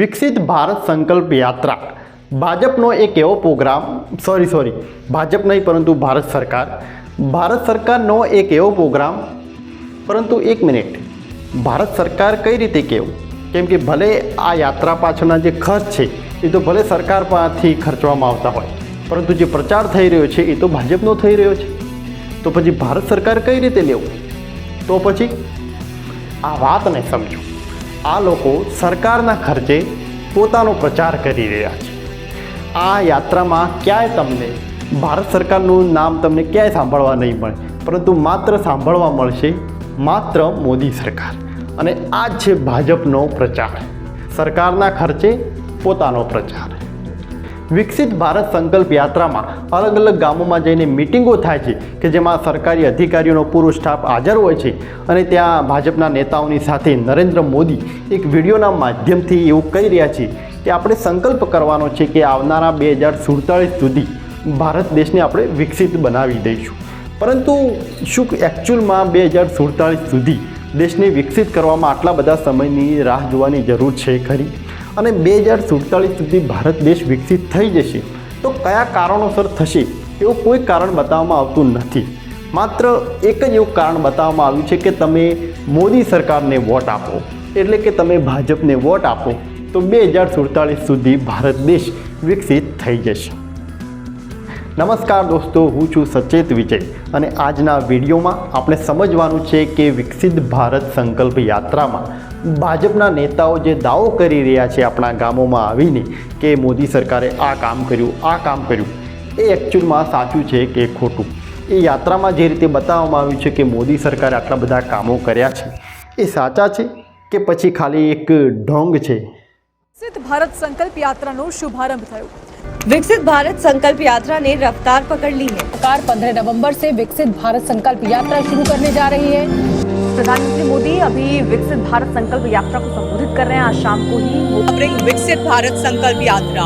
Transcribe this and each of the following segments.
વિકસિત ભારત સંકલ્પ યાત્રા. ભાજપનો એક એવો પ્રોગ્રામ સોરી સોરી ભાજપ નહીં, પરંતુ ભારત સરકાર. ભારત સરકારનો એક એવો પ્રોગ્રામ, પરંતુ એક મિનિટ. ભારત સરકાર કઈ રીતે કહેવું કેમ કે ભલે આ યાત્રા પાછળના જે ખર્ચ છે, એ તો ભલે સરકાર પાસેથી ખર્ચવામાં આવતા હોય, પરંતુ જે પ્રચાર થઈ રહ્યો છે, એ તો ભાજપનો થઈ રહ્યો છે. તો પછી ભારત સરકાર કઈ રીતે લેવું? તો પછી આ વાતને સમજો. આ લોકો સરકારના ખર્ચે પોતાનો પ્રચાર કરી રહ્યા છે. આ યાત્રામાં ક્યાંય તમને ભારત સરકારનું નામ તમને ક્યાંય સાંભળવા નહીં મળે, પરંતુ માત્ર સાંભળવા મળશે માત્ર મોદી સરકાર. અને આ છે ભાજપનો પ્રચાર. સરકારના ખર્ચે પોતાનો પ્રચાર. વિકસિત ભારત સંકલ્પ યાત્રામાં અલગ અલગ ગામોમાં જઈને મિટિંગો થાય છે કે જેમાં સરકારી અધિકારીઓનો પૂરો સ્ટાફ હાજર હોય છે. અને ત્યાં ભાજપના નેતાઓની સાથે નરેન્દ્ર મોદી એક વિડીયોના માધ્યમથી એવું કહી રહ્યા છે કે આપણે સંકલ્પ કરવાનો છે કે આવનારા બે હજાર સુડતાળીસ સુધી ભારત દેશને આપણે વિકસિત બનાવી દઈશું. પરંતુ શું એકચ્યુઅલમાં બે હજાર સુડતાળીસ સુધી દેશને વિકસિત કરવામાં આટલા બધા સમયની રાહ જોવાની જરૂર છે ખરી? અને બે હજાર સુડતાલીસ સુધી ભારત દેશ વિકસિત થઈ જશે. તો કયા કારણોસર થશે એવું કોઈ કારણ બતાવવામાં આવતું નથી. માત્ર એક જ એવું કારણ બતાવવામાં આવ્યું છે કે તમે મોદી સરકારને વોટ આપો. એટલે કે તમે ભાજપને વોટ આપો. તો બે હજાર સુડતાલીસ સુધી ભારત દેશ વિકસિત થઈ જશે. નમસ્કાર દોસ્તો, હું છું સચેત વિજય. અને આજના વિડીયોમાં આપણે સમજવાનું છે કે વિકસિત ભારત સંકલ્પ યાત્રામાં ભાજપના નેતાઓ જે દાવો કરી રહ્યા છે આપણા ગામોમાં આવીને કે મોદી સરકારે આ કામ કર્યું, આ કામ કર્યું, એ એકચ્યુઅલમાં સાચું છે કે ખોટું? એ યાત્રામાં જે રીતે બતાવવામાં આવ્યું છે કે મોદી સરકારે આટલા બધા કામો કર્યા છે, એ સાચા છે કે પછી ખાલી એક ઢોંગ છે? ભારત સંકલ્પ યાત્રાનો શુભારંભ થયો. विकसित भारत संकल्प यात्रा ने रफ्तार पकड़ ली है। सरकार 15 नवंबर से विकसित भारत संकल्प यात्रा शुरू करने जा रही है। प्रधानमंत्री मोदी अभी विकसित भारत संकल्प यात्रा को संबोधित कर रहे हैं। आज शाम को ही विकसित भारत संकल्प यात्रा।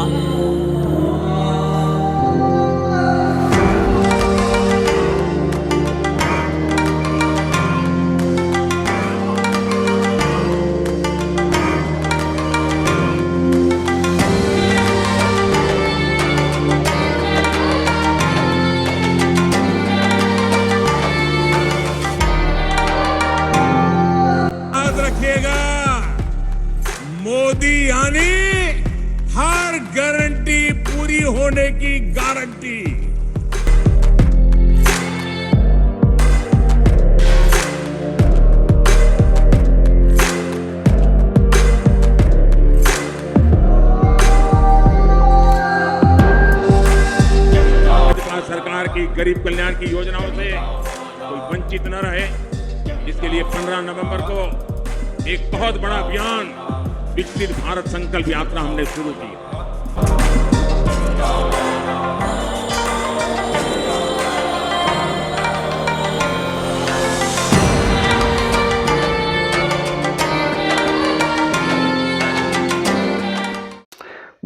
गरीब कल्याण की योजनाओं से कोई वंचित न रहे। इसके लिए 15 नवंबर को एक बहुत बड़ा अभियान, विकसित भारत संकल्प यात्रा हमने शुरू की।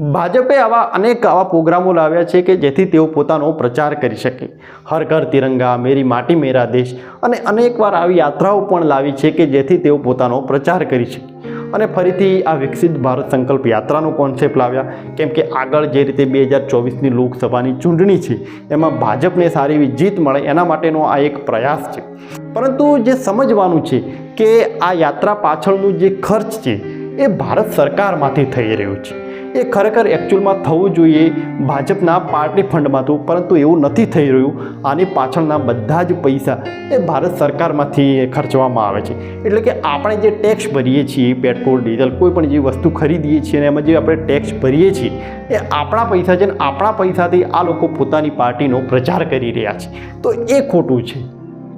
ભાજપે આવા અનેક આવા પ્રોગ્રામો લાવ્યા છે કે જેથી તેઓ પોતાનો પ્રચાર કરી શકે. હર ઘર તિરંગા, મેરી માટી, મેરા દેશ અને અનેકવાર આવી યાત્રાઓ પણ લાવી છે કે જેથી તેઓ પોતાનો પ્રચાર કરી શકે. અને ફરીથી આ વિકસિત ભારત સંકલ્પ યાત્રાનો કોન્સેપ્ટ લાવ્યા. કેમ કે આગળ જે રીતે બે હજાર ચોવીસની લોકસભાની ચૂંટણી છે, એમાં ભાજપને સારી એવી જીત મળે એના માટેનો આ એક પ્રયાસ છે. પરંતુ જે સમજવાનું છે કે આ યાત્રા પાછળનું જે ખર્ચ છે, એ ભારત સરકારમાંથી થઈ રહ્યું છે. એ ખરેખર એકચ્યુઅલમાં થવું જોઈએ. ભાજપના પાર્ટી ફંડમાં હતું પરંતુ એવું નથી થઈ રહ્યું. આની પાછળના બધા જ પૈસા એ ભારત સરકારમાંથી ખર્ચવામાં આવે છે. એટલે કે આપણે જે ટેક્સ ભરીએ છીએ પેટ્રોલ ડીઝલ કોઈ પણ જે વસ્તુ ખરીદીએ છીએ અને એમાં જે આપણે ટેક્સ ભરીએ છીએ, એ આપણા પૈસા છે ને આપણા પૈસાથી આ લોકો પોતાની પાર્ટીનો પ્રચાર કરી રહ્યા છે. તો એ ખોટું છે.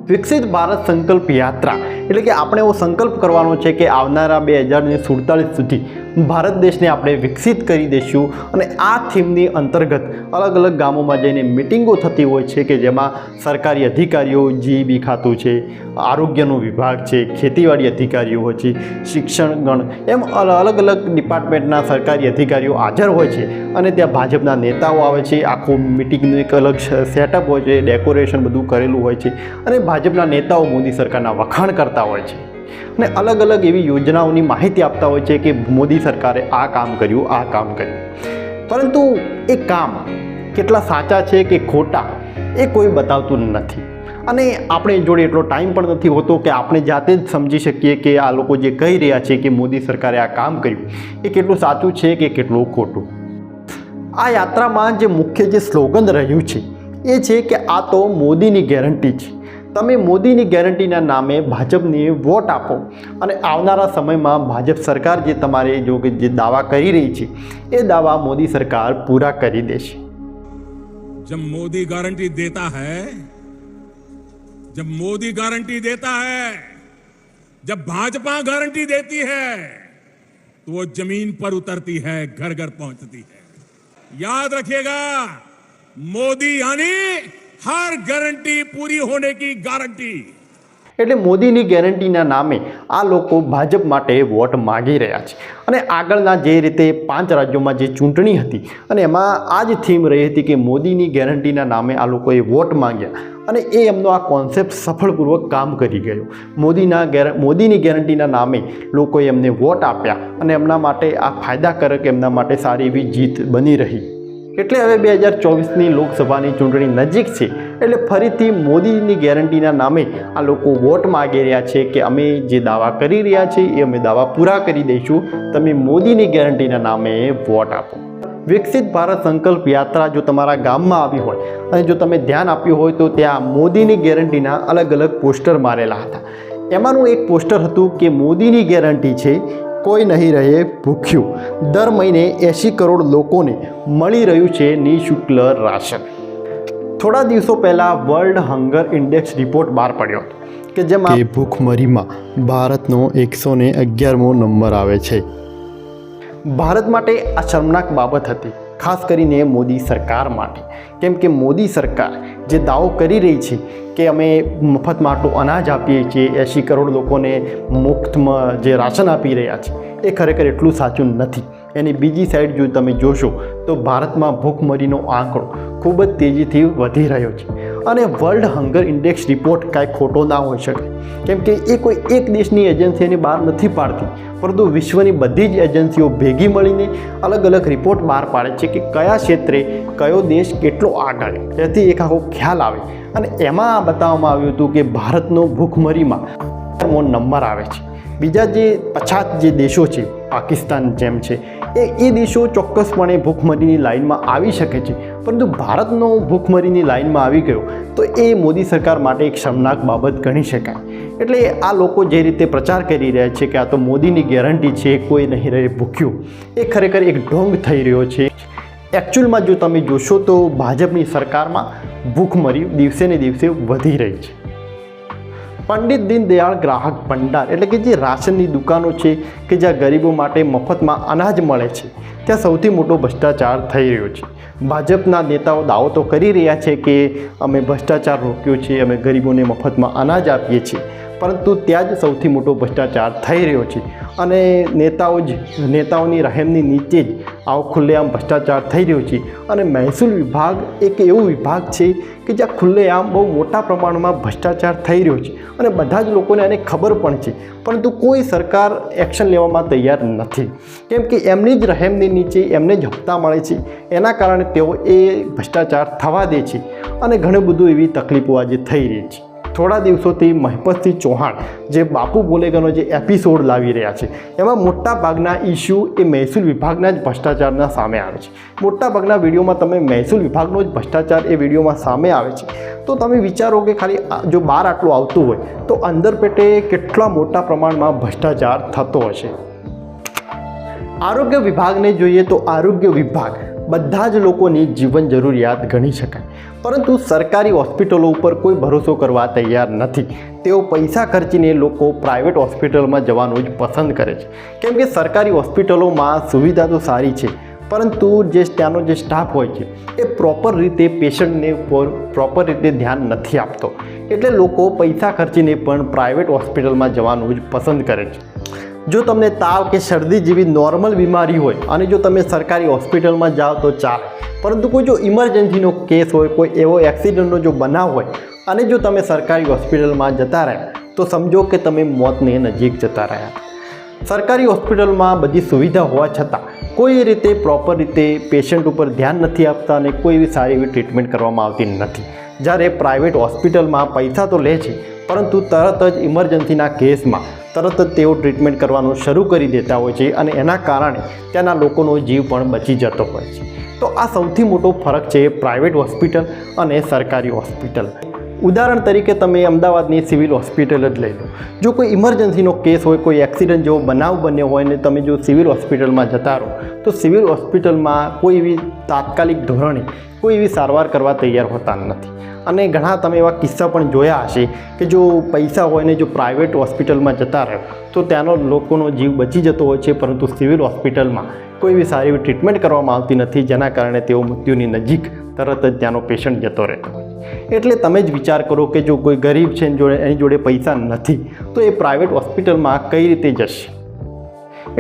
વિકસિત ભારત સંકલ્પ યાત્રા, એટલે કે આપણે એવો સંકલ્પ કરવાનો છે કે આવનારા બે હજાર સુડતાલીસ સુધી ભારત દેશને આપણે વિકસિત કરી દઈશું અને આ થીમની અંતર્ગત અલગ અલગ ગામોમાં જઈને મિટિંગો થતી હોય છે કે જેમાં સરકારી અધિકારીઓ જીઈબી ખાતું છે, આરોગ્યનો વિભાગ છે, ખેતીવાડી અધિકારીઓ હોય છે શિક્ષણગણ એમ અલ- અલગ અલગ ડિપાર્ટમેન્ટના સરકારી અધિકારીઓ હાજર હોય છે અને ત્યાં ભાજપના નેતાઓ આવે છે, આખું મિટિંગનું એક અલગ સેટઅપ હોય છે, ડેકોરેશન બધું કરેલું હોય છે અને ભાજપના નેતાઓ મોદી સરકારના વખાણ કરતા હોય છે. અને અલગ અલગ એવી યોજનાઓની માહિતી આપતા હોય છે કે મોદી સરકારે આ કામ કર્યું, આ કામ કર્યું. પરંતુ એ કામ કેટલા સાચા છે કે ખોટા એ કોઈ બતાવતું નથી. અને આપણે જોડે એટલો ટાઈમ પણ નથી હોતો કે આપણે જાતે જ સમજી શકીએ કે આ લોકો જે કહી રહ્યા છે કે મોદી સરકારે આ કામ કર્યું, એ કેટલું સાચું છે કે કેટલું ખોટું. આ યાત્રામાં જે મુખ્ય જે સ્લોગન રહ્યું છે, એ છે કે આ તો મોદીની ગેરંટી છે. તમે મોદીની ગેરંટીના નામે ભાજપને વોટ આપો અને આવનારા સમયમાં ભાજપ સરકાર જે તમારે જો કે જે દાવા કરી રહી છે એ દાવા મોદી સરકાર પૂરા કરી દેશે जब मोदी गारंटी देता है जब मोदी गारंटी देता है जब भाजपा गारंटी देती है तो वो जमीन पर उतरती है घर घर पहुंचती है याद रखिएगा मोदी यानी हर गारंटी पूरी होने की गारंटी એટલે મોદીની ગેરંટીના નામે આ લોકો ભાજપ માટે વોટ માગી રહ્યા છે અને આગળના જે રીતે પાંચ રાજ્યોમાં જે ચૂંટણી હતી અને એમાં આ જ થીમ રહી હતી કે મોદીની ગેરંટીના નામે આ લોકોએ વોટ માંગ્યા અને એ એમનો આ કોન્સેપ્ટ સફળપૂર્વક કામ કરી ગયો મોદીના ગેર મોદીની ગેરંટીના નામે લોકોએ એમને વોટ આપ્યા અને એમના માટે આ ફાયદાકારક એમના માટે સારી એવી જીત બની રહી એટલે હવે બે હજાર ચોવીસની લોકસભાની ચૂંટણી નજીક છે, એટલે ફરીથી મોદીની ગેરંટીના નામે આ લોકો વોટ માગી રહ્યા છે કે અમે જે દાવા કરી રહ્યા છીએ એ અમે દાવા પૂરા કરી દઈશું. તમે મોદીની ગેરંટીના નામે વોટ આપો. વિકસિત ભારત સંકલ્પ યાત્રા જો તમારા ગામમાં આવી હોય અને જો તમે ધ્યાન આપ્યું હોય તો ત્યાં મોદીની ગેરંટીના અલગ અલગ પોસ્ટર મારેલા હતા. એમાંનું એક પોસ્ટર હતું કે મોદીની ગેરંટી છે કોઈ નહીં રહે ભૂખ્યું. દર મહિને એંશી કરોડ લોકોને મળી રહ્યું છે નિઃશુલ્ક રાશન. થોડા દિવસો પહેલાં વર્લ્ડ હંગર ઇન્ડેક્સ રિપોર્ટ બહાર પડ્યો હતો કે જેમાં ભૂખમરીમાં ભારતનો એકસો ને અગિયારમો નંબર આવે છે. ભારત માટે આ શર્મનાક બાબત હતી ખાસ કરીને મોદી સરકાર માટે. કેમ કે મોદી સરકાર જે દાવો કરી રહી છે કે અમે મફતમાં આટલું અનાજ આપીએ છીએ, એંશી કરોડ લોકોને મુક્તમાં જે રાશન આપી રહ્યા છે, એ ખરેખર એટલું સાચું નથી. એની બીજી સાઈડ જો તમે જોશો, તો ભારતમાં ભૂખમરીનો આંકડો ખૂબ જ તેજીથી વધી રહ્યો છે. અને વર્લ્ડ હંગર ઇન્ડેક્સ રિપોર્ટ કાંઈ ખોટો ના હોઈ શકે. કેમ કે એ કોઈ એક દેશની એજન્સી એની બહાર નથી પાડતી, પરંતુ વિશ્વની બધી જ એજન્સીઓ ભેગી મળીને અલગ અલગ રિપોર્ટ બહાર પાડે છે કે કયા ક્ષેત્રે કયો દેશ કેટલો આગળ. તેથી એક આખો ખ્યાલ આવે. અને એમાં આ બતાવવામાં આવ્યું હતું કે ભારતનો ભૂખમરીમાં નંબર આવે છે. બીજા જે પછાત જે દેશો છે, પાકિસ્તાન જેમ છે એ એ દેશો ચોક્કસપણે ભૂખમરીની લાઇનમાં આવી શકે છે. પરંતુ ભારતનો ભૂખમરીની લાઇનમાં આવી ગયો, તો એ મોદી સરકાર માટે એક શર્મનાક બાબત ગણી શકાય. એટલે આ લોકો જે રીતે પ્રચાર કરી રહ્યા છે કે આ તો મોદીની ગેરંટી છે, કોઈ નહીં રહે ભૂખ્યું, એ ખરેખર એક ઢોંગ થઈ રહ્યો છે. એકચ્યુઅલમાં જો તમે જોશો તો ભાજપની સરકારમાં ભૂખમરી દિવસે ને દિવસે વધી રહી છે. પંડિત દીનદયાળ ગ્રાહક ભંડાર એટલે કે જે રાશનની દુકાનો છે કે જ્યાં ગરીબો માટે મફતમાં અનાજ મળે છે, ત્યાં સૌથી મોટો ભ્રષ્ટાચાર થઈ રહ્યો છે. ભાજપના નેતાઓ દાવો તો કરી રહ્યા છે કે અમે ભ્રષ્ટાચાર રોક્યો છે, અમે ગરીબોને મફતમાં અનાજ આપીએ છીએ પરંતુ ત્યાં જ સૌથી મોટો ભ્રષ્ટાચાર થઈ રહ્યો છે. અને નેતાઓ જ, નેતાઓની રહેમની નીચે જ આવો ખુલ્લેઆમ ભ્રષ્ટાચાર થઈ રહ્યો છે. અને મહેસૂલ વિભાગ એક એવો વિભાગ છે કે જ્યાં ખુલ્લેઆમ બહુ મોટા પ્રમાણમાં ભ્રષ્ટાચાર થઈ રહ્યો છે. અને બધા જ લોકોને આને ખબર પણ છે. પરંતુ કોઈ સરકાર એક્શન લેવામાં તૈયાર નથી. કેમ કે એમની જ રહેમની નીચે એમને જ હપ્તા મળે છે. એના કારણે તેઓ એ ભ્રષ્ટાચાર થવા દે છે. અને ઘણું બધું એવી તકલીફો આજે થઈ રહી છે. થોડા દિવસોથી મહિપતસિંહ ચૌહાણ જે બાપુ બોલેગાનો જે એપિસોડ લાવી રહ્યા છે, એમાં મોટા ભાગના ઇસ્યુ એ મહેસૂલ વિભાગના જ ભ્રષ્ટાચારના સામે આવે છે. મોટા ભાગના વિડીયોમાં તમે મહેસૂલ વિભાગનો જ ભ્રષ્ટાચાર એ વિડીયોમાં સામે આવે છે. તો તમે વિચારો કે ખાલી જો બહાર આટલું આવતું હોય, તો અંદર પેટે કેટલા મોટા પ્રમાણમાં ભ્રષ્ટાચાર થતો હશે? આરોગ્ય વિભાગને જોઈએ તો આરોગ્ય વિભાગ બધા જ લોકોની જીવન જરૂરિયાત ગણી શકાય. પરંતુ સરકારી હોસ્પિટલો ઉપર કોઈ ભરોસો કરવા તૈયાર નથી. તેઓ પૈસા ખર્ચીને લોકો પ્રાઇવેટ હોસ્પિટલમાં જવાનું જ પસંદ કરે છે. કેમ કે સરકારી હોસ્પિટલોમાં સુવિધા તો સારી છે, પરંતુ જે ત્યાંનો જે સ્ટાફ હોય છે, એ પ્રોપર રીતે પેશન્ટને ઉપર પ્રોપર રીતે ધ્યાન નથી આપતો. એટલે લોકો પૈસા ખર્ચીને પણ પ્રાઇવેટ હોસ્પિટલમાં જવાનું જ પસંદ કરે છે. જો તમને તાવ કે શરદી જેવી નોર્મલ બીમારી હોય અને જો તમે સરકારી હોસ્પિટલમાં જાઓ તો ચાલે. પરંતુ કોઈ જો ઇમરજન્સીનો કેસ હોય, કોઈ એવો એક્સિડન્ટનો જો બનાવ હોય અને જો તમે સરકારી હોસ્પિટલમાં જતા રહ્યા, તો સમજો કે તમે મોતને નજીક જતા રહ્યા. સરકારી હોસ્પિટલમાં બધી સુવિધા હોવા છતાં કોઈ રીતે પ્રોપર રીતે પેશન્ટ ઉપર ધ્યાન નથી આપતા અને કોઈ એવી સારી એવી ટ્રીટમેન્ટ કરવામાં આવતી નથી. જ્યારે પ્રાઇવેટ હોસ્પિટલમાં પૈસા તો લે છે, પરંતુ તરત જ ઇમરજન્સીના કેસમાં તરત જ તેઓ ટ્રીટમેન્ટ કરવાનું શરૂ કરી દેતા હોય છે અને એના કારણે ત્યાંના લોકોનો જીવ પણ બચી જતો હોય છે. તો આ સૌથી મોટો ફરક છે પ્રાઇવેટ હોસ્પિટલ અને સરકારી હોસ્પિટલ. ઉદાહરણ તરીકે તમે અમદાવાદની સિવિલ હોસ્પિટલ જ લઈ લો જો કોઈ ઇમરજન્સીનો કેસ હોય, કોઈ એક્સિડન્ટ જેવો બનાવ બન્યો હોય ને તમે જો સિવિલ હોસ્પિટલમાં જતા રહો, તો સિવિલ હોસ્પિટલમાં કોઈ એવી તાત્કાલિક ધોરણે કોઈ એવી સારવાર કરવા તૈયાર હોતા નથી અને ઘણા તમે એવા કિસ્સા પણ જોયા હશે કે જો પૈસા હોય ને જો પ્રાઇવેટ હોસ્પિટલમાં જતા રહ્યો તો ત્યાંનો લોકોનો જીવ બચી જતો હોય છે, પરંતુ સિવિલ હોસ્પિટલમાં કોઈ એવી સારી એવી ટ્રીટમેન્ટ કરવામાં આવતી નથી, જેના કારણે તેઓ મૃત્યુની નજીક તરત જ ત્યાંનો પેશન્ટ જતો રહેતો. એટલે તમે જ વિચાર કરો કે જો કોઈ ગરીબ છે જોડે એની જોડે પૈસા નથી, તો એ પ્રાઇવેટ હોસ્પિટલમાં કઈ રીતે જશે?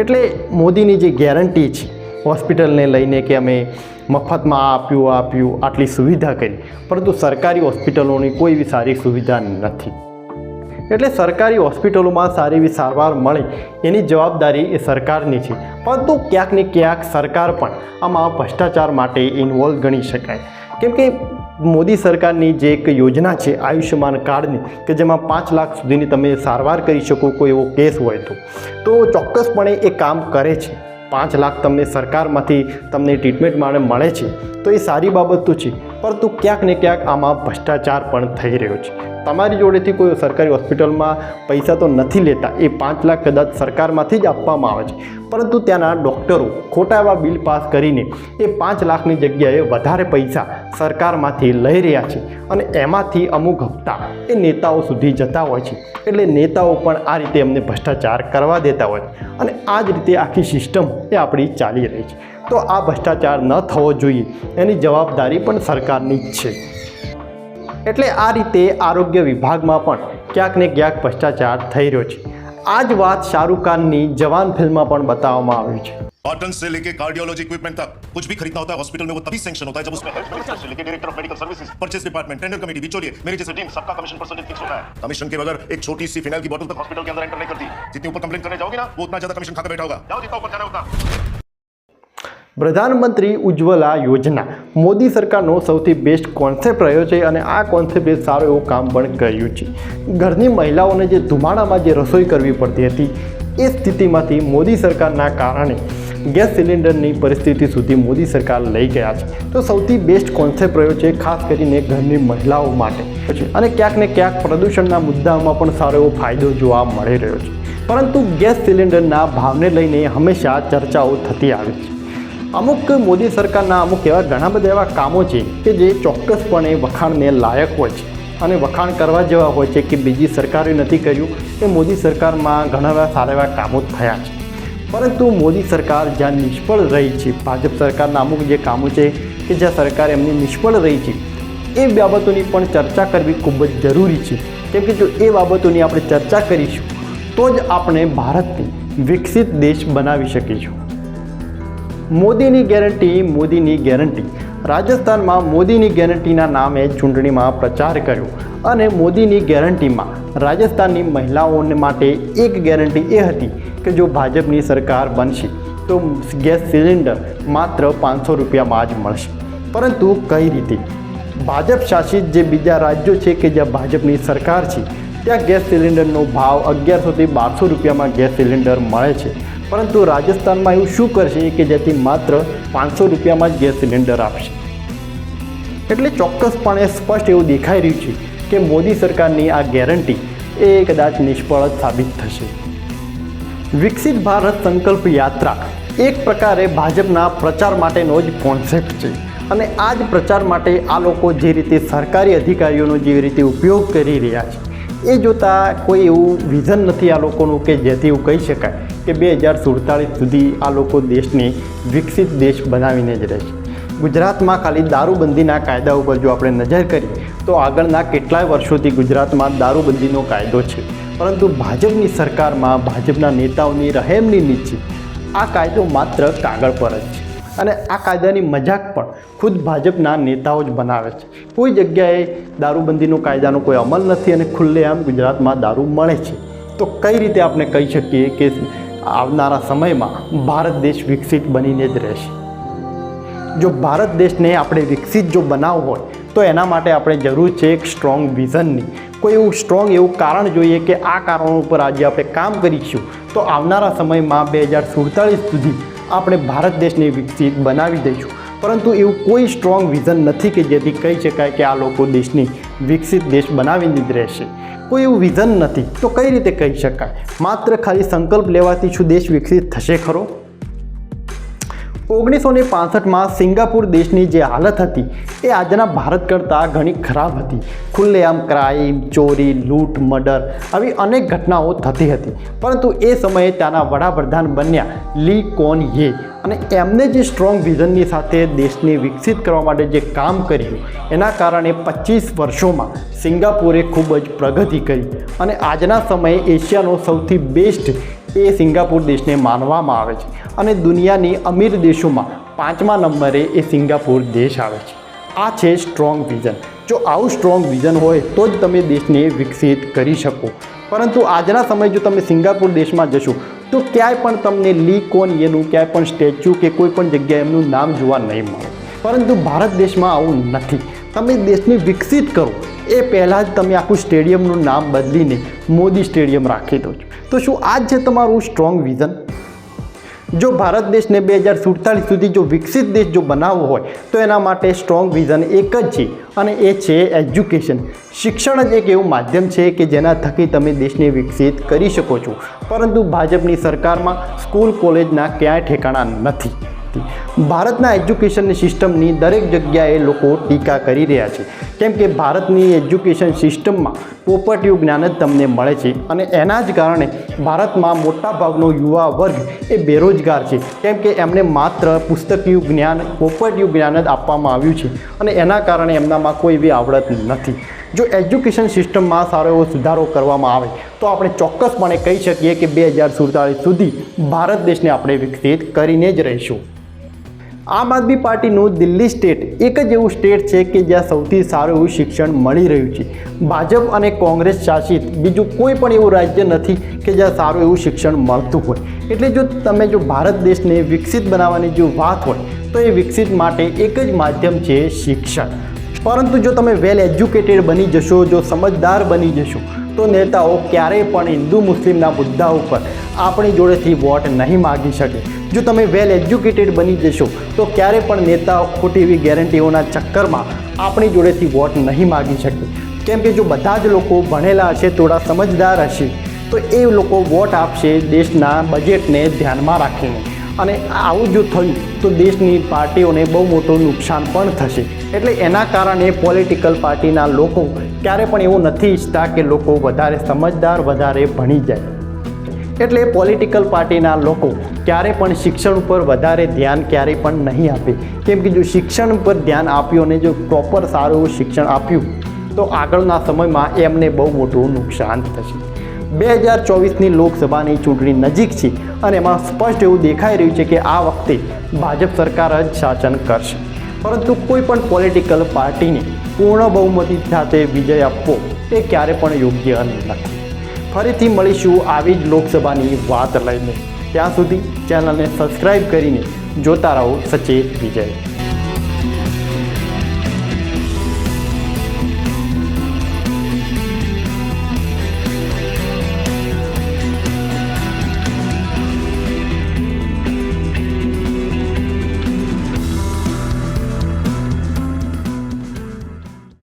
એટલે મોદીની જે ગેરંટી છે હોસ્પિટલને લઈને કે અમે મફતમાં આપ્યું આપ્યું, આટલી સુવિધા કરી, પરંતુ સરકારી હોસ્પિટલોની કોઈ એવી સારી સુવિધા નથી. એટલે સરકારી હોસ્પિટલોમાં સારી એવી સારવાર મળે, એની જવાબદારી એ સરકારની છે. પરંતુ ક્યાંક ને ક્યાંક સરકાર પણ આમાં ભ્રષ્ટાચાર માટે ઇન્વોલ્વ ગણી શકાય. કેમ કે મોદી સરકારની જે એક યોજના છે આયુષ્યમાન કાર્ડની, કે જેમાં પાંચ લાખ સુધીની તમે સારવાર કરી શકો કોઈ એવો કેસ હોય તો. તો ચોક્કસપણે એ કામ કરે છે. પાંચ લાખ તમને સરકારમાંથી તમને ટ્રીટમેન્ટ માટે મળે છે. તો એ સારી બાબત તો છે. પરંતુ ક્યાંક ને ક્યાંક આમાં ભ્રષ્ટાચાર પણ થઈ રહ્યો છે. તમારી જોડેથી કોઈ સરકારી હોસ્પિટલમાં પૈસા તો નથી લેતા, એ પાંચ લાખ કદાચ સરકારમાંથી જ આપવામાં આવે છે. પરંતુ ત્યાંના ડૉક્ટરો ખોટા એવા બિલ પાસ કરીને એ પાંચ લાખની જગ્યાએ વધારે પૈસા સરકારમાંથી લઈ રહ્યા છે અને એમાંથી અમુક હપ્તા એ નેતાઓ સુધી જતા હોય છે. એટલે નેતાઓ પણ આ રીતે એમને ભ્રષ્ટાચાર કરવા દેતા હોય અને આ જ રીતે આખી સિસ્ટમ એ આપણી ચાલી રહી છે. તો આ ભ્રષ્ટાચાર ન થવો જોઈએ એની જવાબદારી પણ સરકારની જ છે એટલે આ રીતે આરોગ્ય વિભાગમાં પણ ક્યાંક ને ક્યાંક ભ્રષ્ટાચાર થઈ રહ્યો છે આ જ વાત શાહરૂખ ખાનની જવાન ફિલ્મમાં પણ બતાવવામાં આવ્યું છે कॉटन से लेके कार्डियोलॉजी इक्विपमेंट तक कुछ भी खरीदना होता है हॉस्पिटल में वो तभी सैंक्शन होता है जब उसमें हेल्थ मिनिस्टर से लेके director of medical services purchase department tender committee बिचौलिए मेरी जैसे टीम सबका कमीशन परसेंटेज फिक्स होता है कमीशन के बगैर एक छोटी सी फिनाइल की बोतल तक हॉस्पिटल के अंदर एंटर नहीं करती जितनी ऊपर कंप्लेन करने जाओगे ना वो उतना ज्यादा कमीशन खाकर बैठा होगा जाओ जितना ऊपर जाना है उतना પ્રધાનમંત્રી ઉજ્જવલા યોજના. મોદી સરકારનો સૌથી બેસ્ટ કોન્સેપ્ટ રહ્યો છે અને આ કોન્સેપ્ટે સારું એવું કામ પણ કર્યું છે. ઘરની મહિલાઓને જે ધુમાડામાં જે રસોઈ કરવી પડતી હતી, એ સ્થિતિમાંથી મોદી સરકારના કારણે ગેસ સિલિન્ડરની પરિસ્થિતિ સુધી મોદી સરકાર લઈ ગયા છે. તો સૌથી બેસ્ટ કોન્સેપ્ટ રહ્યો છે ખાસ કરીને ઘરની મહિલાઓ માટે. અને ક્યાંક ને ક્યાંક પ્રદૂષણના મુદ્દામાં પણ સારો એવો ફાયદો જોવા મળી રહ્યો છે. પરંતુ ગેસ સિલિન્ડરના ભાવને લઈને હંમેશા ચર્ચાઓ થતી આવી છે. અમુક મોદી સરકારના અમુક એવા ઘણા બધા એવા કામો છે કે જે ચોક્કસપણે વખાણને લાયક હોય છે. અને વખાણ કરવા જેવા હોય છે કે બીજી સરકારે નથી કર્યું કે મોદી સરકારમાં ઘણા એવા સારા એવા કામો થયા છે. પરંતુ મોદી સરકાર જ્યાં નિષ્ફળ રહી છે, ભાજપ સરકારના અમુક જે કામો છે કે જ્યાં સરકાર એમની નિષ્ફળ રહી છે, એ બાબતોની પણ ચર્ચા કરવી ખૂબ જ જરૂરી છે. કેમ કે જો એ બાબતોની આપણે ચર્ચા કરીશું, તો જ આપણે ભારતને વિકસિત દેશ બનાવી શકીશું. મોદીની ગેરંટી મોદીની ગેરંટી. રાજસ્થાનમાં મોદીની ગેરંટીના નામે ચૂંટણીમાં પ્રચાર કર્યો અને મોદીની ગેરંટીમાં રાજસ્થાનની મહિલાઓને માટે એક ગેરંટી એ હતી કે જો ભાજપની સરકાર બનશે, તો ગેસ સિલિન્ડર માત્ર પાંચસો રૂપિયામાં જ મળશે. પરંતુ કઈ રીતે? ભાજપ શાસિત જે બીજા રાજ્યો છે કે જ્યાં ભાજપની સરકાર છે, ત્યાં ગેસ સિલિન્ડરનો ભાવ અગિયારસોથી બારસો રૂપિયામાં ગેસ સિલિન્ડર મળે છે. પરંતુ રાજસ્થાનમાં એવું શું કરશે કે જેથી માત્ર પાંચસો રૂપિયામાં જ ગેસ સિલિન્ડર આપશે? એટલે ચોક્કસપણે સ્પષ્ટ એવું દેખાઈ રહ્યું છે કે મોદી સરકારની આ ગેરંટી એ કદાચ નિષ્ફળ સાબિત થશે. વિકસિત ભારત સંકલ્પ યાત્રા એક પ્રકારે ભાજપના પ્રચાર માટેનો જ કોન્સેપ્ટ છે અને આ જ પ્રચાર માટે આ લોકો જે રીતે સરકારી અધિકારીઓનો જે રીતે ઉપયોગ કરી રહ્યા છે, એ જોતાં કોઈ એવું વિઝન નથી આ લોકોનું કે જેથી એવું કહી શકાય. કે બે હજાર સુડતાળીસ સુધી આ લોકો દેશને વિકસિત દેશ બનાવીને જ રહેશે ગુજરાતમાં ખાલી દારૂબંધીના કાયદા ઉપર જો આપણે નજર કરીએ, તો આગળના કેટલાય વર્ષોથી ગુજરાતમાં દારૂબંધીનો કાયદો છે. પરંતુ ભાજપની સરકારમાં ભાજપના નેતાઓની રહેમની નીચે આ કાયદો માત્ર કાગળ પર જ છે. અને આ કાયદાની મજાક પણ ખુદ ભાજપના નેતાઓ જ બનાવે છે. કોઈ જગ્યાએ દારૂબંધીનો કાયદાનો કોઈ અમલ નથી અને ખુલ્લેઆમ ગુજરાતમાં દારૂ મળે છે. તો કઈ રીતે આપણે કહી શકીએ કે આવનારા સમયમાં ભારત દેશ વિકસિત બનીને જ રહેશે. જો ભારત દેશને આપણે વિકસિત જો બનાવવો હોય, તો એના માટે આપણે જરૂર છે એક સ્ટ્રોંગ વિઝનની કોઈ એવું સ્ટ્રોંગ એવું કારણ જોઈએ કે આ કારણો ઉપર આજે આપણે કામ કરીશું, તો આવનારા સમયમાં બે હજાર સુડતાલીસ સુધી આપણે ભારત દેશને વિકસિત બનાવી દઈશું. પરંતુ એવું કોઈ સ્ટ્રોંગ વિઝન નથી કે જેથી કહી શકાય કે આ લોકો દેશની વિકસિત દેશ બનાવી જ રહેશે. કોઈ એવું વિઝન નથી. તો કઈ રીતે કહી શકાય? માત્ર ખાલી સંકલ્પ લેવાથી શું દેશ વિકસિત થશે ખરો? ઓગણીસો ને પાસઠમાં સિંગાપુર દેશની જે હાલત હતી, એ આજના ભારત કરતાં ઘણી ખરાબ હતી. ખુલ્લેઆમ ક્રાઇમ, ચોરી, લૂંટ, મર્ડર આવી અનેક ઘટનાઓ થતી હતી. પરંતુ એ સમયે ત્યાંના વડાપ્રધાન બન્યા લી કોન યે અને એમને જે સ્ટ્રોંગ વિઝનની સાથે દેશને વિકસિત કરવા માટે જે કામ કર્યું, એના કારણે પચીસ વર્ષોમાં સિંગાપુરે ખૂબ જ પ્રગતિ કરી અને આજના સમયે એશિયાનો સૌથી બેસ્ટ એ સિંગાપુર દેશને માનવામાં આવે છે અને દુનિયાની અમીર દેશોમાં પાંચમા નંબરે એ સિંગાપુર દેશ આવે છે. આ છે સ્ટ્રોંગ વિઝન. જો આવું સ્ટ્રોંગ વિઝન હોય તો જ તમે દેશને વિકસિત કરી શકો. પરંતુ આજના સમયે જો તમે સિંગાપુર દેશમાં જશો, તો ક્યાંય પણ તમને લી કોન યેનું, ક્યાંય પણ સ્ટેચ્યુ કે કોઈ પણ જગ્યાએ એમનું નામ જોવા નહીં મળે. પરંતુ ભારત દેશમાં આવું નથી. તમે દેશને વિકસિત કરો. એ પહેલાં જ તમે આખું સ્ટેડિયમનું નામ બદલીને મોદી સ્ટેડિયમ રાખી દો છો. તો શું આ છે તમારું સ્ટ્રોંગ વિઝન જો ભારત દેશને બે હજાર સુડતાલીસ સુધી જો વિકસિત દેશ જો બનાવવો હોય, તો એના માટે સ્ટ્રોંગ વિઝન એક જ છે અને એ છે એજ્યુકેશન શિક્ષણ જ એક એવું માધ્યમ છે કે જેના થકી તમે દેશને વિકસિત કરી શકો છો. પરંતુ ભાજપની સરકારમાં સ્કૂલ કોલેજના ક્યાંય ઠેકાણા નથી. ભારતના એજ્યુકેશનની સિસ્ટમની દરેક જગ્યાએ લોકો ટીકા કરી રહ્યા છે કેમ કે ભારતની એજ્યુકેશન સિસ્ટમમાં પોપટિયું જ્ઞાન જ તમને મળે છે અને એના જ કારણે ભારતમાં મોટાભાગનો યુવા વર્ગ એ બેરોજગાર છે કેમ કે એમને માત્ર પુસ્તકીયું જ્ઞાન પોપટિયું જ્ઞાન જ આપવામાં આવ્યું છે અને એના કારણે એમનામાં કોઈ એવી આવડત નથી. જો એજ્યુકેશન સિસ્ટમમાં સારો એવો સુધારો કરવામાં આવે, તો આપણે ચોક્કસપણે કહી શકીએ કે બે હજાર સુડતાલીસ સુધી ભારત દેશને આપણે વિકસિત કરીને જ રહીશું. આમ આદમી પાર્ટીનું દિલ્હી સ્ટેટ એક જ એવું સ્ટેટ છે કે જ્યાં સૌથી સારું એવું શિક્ષણ મળી રહ્યું છે. ભાજપ અને કોંગ્રેસ શાસિત બીજું કોઈ પણ એવું રાજ્ય નથી કે જ્યાં સારું એવું શિક્ષણ મળતું હોય. એટલે જો તમે જો ભારત દેશને વિકસિત બનાવવાની જો વાત હોય, તો એ વિકસિત માટે એક જ માધ્યમ છે શિક્ષણ. પરંતુ જો તમે વેલ એજ્યુકેટેડ બની જશો, જો સમજદાર બની જશો તો નેતાઓ ક્યારેય પણ હિન્દુ મુસ્લિમના મુદ્દા ઉપર આપણી જોડેથી વોટ નહીં માગી શકે. જો તમે વેલ એજ્યુકેટેડ બની જશો, તો ક્યારે પણ નેતાઓ ખોટી એવી ગેરંટીઓના ચક્કરમાં આપણી જોડેથી વોટ નહીં માગી શકે. કેમ કે જો બધા જ લોકો ભણેલા હશે, થોડા સમજદાર હશે, તો એ લોકો વોટ આપશે દેશના બજેટને ધ્યાનમાં રાખીને. અને આવું જો થયું, તો દેશની પાર્ટીઓને બહુ મોટું નુકસાન પણ થશે. એટલે એના કારણે પોલિટિકલ પાર્ટીના લોકો ક્યારે પણ એવું નથી ઈચ્છતા કે લોકો વધારે સમજદાર, વધારે ભણી જાય. એટલે પોલિટિકલ પાર્ટીના લોકો ક્યારે પણ શિક્ષણ ઉપર વધારે ધ્યાન ક્યારેય પણ નહીં આપે. કેમ કે જો શિક્ષણ પર ધ્યાન આપ્યું અને જો પ્રોપર સારું એવું શિક્ષણ આપ્યું, તો આગળના સમયમાં એમને બહુ મોટું નુકસાન થશે. બે હજાર ચોવીસની લોકસભાની ચૂંટણી નજીક છે અને એમાં સ્પષ્ટ એવું દેખાઈ રહ્યું છે કે આ વખતે ભાજપ સરકાર જ શાસન કરશે. પરંતુ કોઈ પણ પોલિટિકલ પાર્ટીને પૂર્ણ બહુમતી સાથે વિજય આપવો તે ક્યારે પણ યોગ્ય નથી. ફરીથી મળીશું આવી જ લોકસભાની વાત લઈને. ત્યાં સુધી ચેનલને સબસ્ક્રાઈબ કરીને જોતા રહો સચેત વિજય.